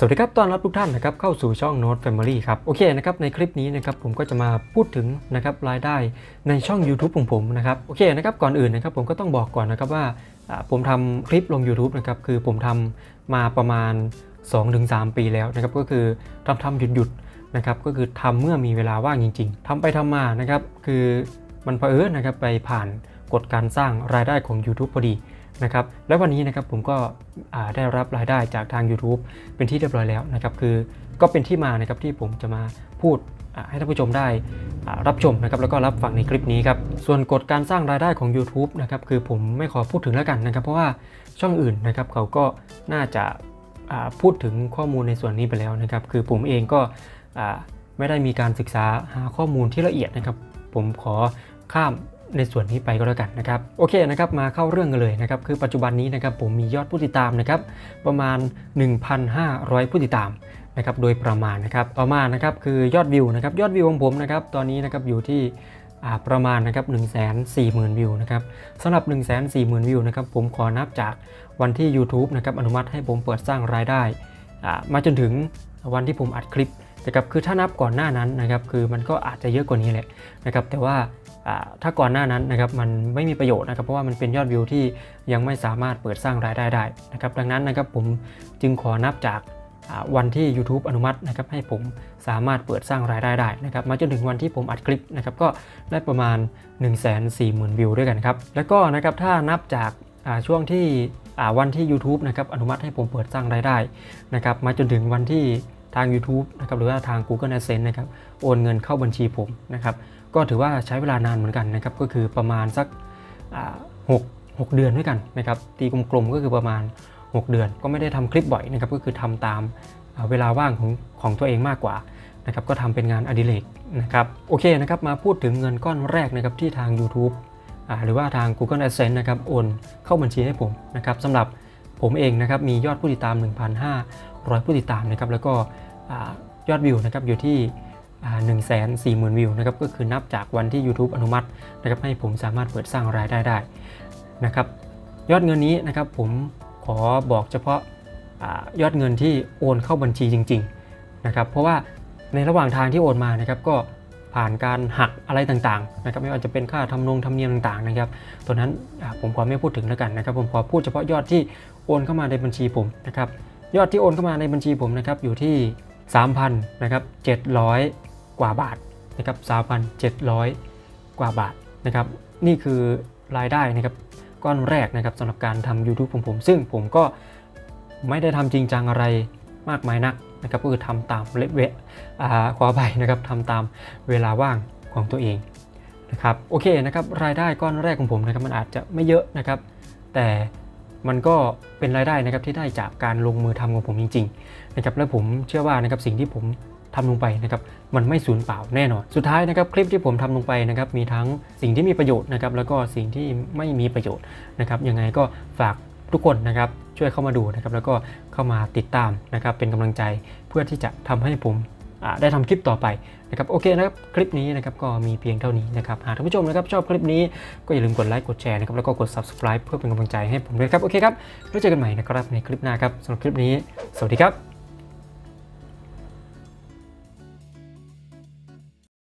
สวัสดีครับต้อนรับทุกท่านนะครับเข้าสู่ช่อง Note Family ครับโอเคนะครับในคลิปนี้นะครับผมก็จะมาพูดถึงนะครับรายได้ในช่อง YouTube ของผมนะครับโอเคนะครับก่อนอื่นนะครับผมก็ต้องบอกก่อนนะครับว่าผมทำคลิปลง YouTube นะครับคือผมทำมาประมาณ 2-3 ปีแล้วนะครับก็คือทำทำหยุดหยุดๆนะครับก็คือทำเมื่อมีเวลาว่างจริง ๆทำไปทำมานะครับคือมันเผอิญนะครับไปผ่านกฎการสร้างรายได้ของ YouTube พอดี นะครับและวันนี้นะครับผมก็ได้รับรายได้จากทาง YouTube เป็นที่เรียบร้อยแล้วนะครับคือก็เป็นที่มานะครับที่ผมจะมาพูดให้ท่านผู้ชมได้รับชมนะครับแล้วก็รับฟังในคลิปนี้ครับส่วนกฎการสร้างรายได้ของ YouTube นะครับคือผมไม่ขอพูดถึงแล้วกันนะครับ เพราะว่าช่องอื่นนะครับเขาก็น่าจะพูดถึงข้อมูลในส่วนนี้ไปแล้วนะครับ คือผมเองก็ไม่ได้มีการศึกษาหาข้อมูลที่ละเอียดนะครับ ผมขอข้าม ในส่วนนี้ไปก็แล้วกันนะครับโอเคนะครับมาเข้าเรื่องกันเลยนะครับคือปัจจุบันนี้นะครับผมมียอดผู้ติดตามนะครับประมาณ 1,500 ผู้ติดตามนะครับโดยประมาณนะครับต่อมานะครับคือยอดวิวนะครับยอดวิวของผมนะครับตอนนี้นะครับอยู่ที่ประมาณนะครับ140,000 วิวนะครับสำหรับ 140,000 วิวนะครับผมขอนับจากวันที่ YouTube นะครับอนุมัติให้ผมเปิดสร้างรายได้อ่ามาจนถึงวันที่ผมอัดคลิป นะครับคือถ้านับก่อนหน้านั้นนะครับคือมันก็อาจจะเยอะกว่านี้แหละนะครับแต่ว่าถ้าก่อนหน้านั้นนะครับมันไม่มีประโยชน์นะครับเพราะว่ามันเป็นยอดวิวที่ยังไม่สามารถเปิดสร้างรายได้ได้นะครับดังนั้นนะครับผมจึงขอนับจากวันที่ YouTube อนุมัตินะครับให้ผมสามารถเปิดสร้างรายได้ได้นะครับมาจนถึงวันที่ผมอัดคลิปนะครับก็ได้ประมาณ 140,000 วิวด้วยกันครับแล้วก็นะครับถ้านับจากช่วงที่วันที่ YouTube นะครับอนุมัติให้ผมเปิดสร้างรายได้นะครับมาจนถึงวันที่ ทาง YouTube นะครับหรือว่าทาง Google AdSense นะครับโอนเงินเข้าบัญชีผมนะครับก็ถือว่าใช้เวลานานเหมือนกันนะครับก็คือประมาณสักหกหกเดือนด้วยกันนะครับตีกลมๆก็คือประมาณ 6 เดือน ก็ไม่ได้ทำคลิปบ่อยนะครับก็คือทำตามเวลาว่างของของตัวเองมากกว่านะครับก็ทำเป็นงานอดิเรกนะครับโอเคนะครับมาพูดถึงเงินก้อนแรกนะครับที่ทาง YouTube หรือว่าทาง Google AdSense นะครับโอนเข้าบัญชีให้ผมนะครับสำหรับผมเองนะครับมียอดผู้ติดตาม 1,500ผู้ติดตามนะครับแล้วก็ยอดวิวนะครับอยู่ที่ 1 4 0 0 0 0 วิวนะครับก็คือนับจากวันที่ YouTube อนุมัตินะครับให้ผมสามารถเปิดสร้างรายได้ได้นะครับยอดเงินนี้นะครับผมขอบอกเฉพาะอายอดเงินที่โอนเข้าบัญชีจริงๆนะครับเพราะว่าในระหว่างทางที่โอนมานะครับก็ผ่านการหักอะไรต่างๆนะครับไม่ว่าจะเป็นค่าทำนงทำเนียมต่างๆนะครับตัวนั้นผมขอไม่พูดถึงแล้วกันนะครับ ผมขอพูดเฉพาะยอดที่โอนเข้ามาในบัญชีผมนะครับ ยอดที่โอนเข้ามาในบัญชีผมนะครับอยู่ที่ 3,000นะครับ700 กว่าบาทนะครับ3,700 กว่าบาทนะครับนี่คือรายได้นะครับก้อนแรกนะครับสำหรับการทำ YouTube ของผม ซึ่งผมก็ไม่ได้ทำจริงจังอะไรมากมายนักนะครับก็คือทำตามเลเวอ่าขออภัยนะครับทำตามเวลาว่างของตัวเองนะครับโอเคนะครับรายได้ก้อนแรกของผมนะครับมันอาจจะไม่เยอะนะครับ แต่ มันก็เป็นรายได้นะครับที่ได้จากการลงมือทำของผมจริงๆนะครับและผมเชื่อว่านะครับสิ่งที่ผมทำลงไปนะครับมันไม่สูญเปล่าแน่นอน สุดท้ายนะครับคลิปที่ผมทำลงไปนะครับมีทั้งสิ่งที่มีประโยชน์นะครับแล้วก็สิ่งที่ไม่มีประโยชน์นะครับยังไงก็ฝากทุกคนนะครับช่วยเข้ามาดูนะครับแล้วก็เข้ามาติดตามนะครับเป็นกำลังใจเพื่อที่จะทำให้ผม ได้ทำคลิปต่อไปนะครับโอเคนะครับคลิปนี้นะครับก็มีเพียงเท่านี้นะครับหากท่านผู้ชมนะครับชอบคลิปนี้ก็อย่าลืมกดไลค์กดแชร์นะครับแล้วก็กด subscribe เพื่อเป็นกำลังใจให้ผมด้วยครับโอเคครับแล้วเจอกันใหม่นะครับในคลิปหน้าครับสำหรับคลิปนี้ สวัสดีครับ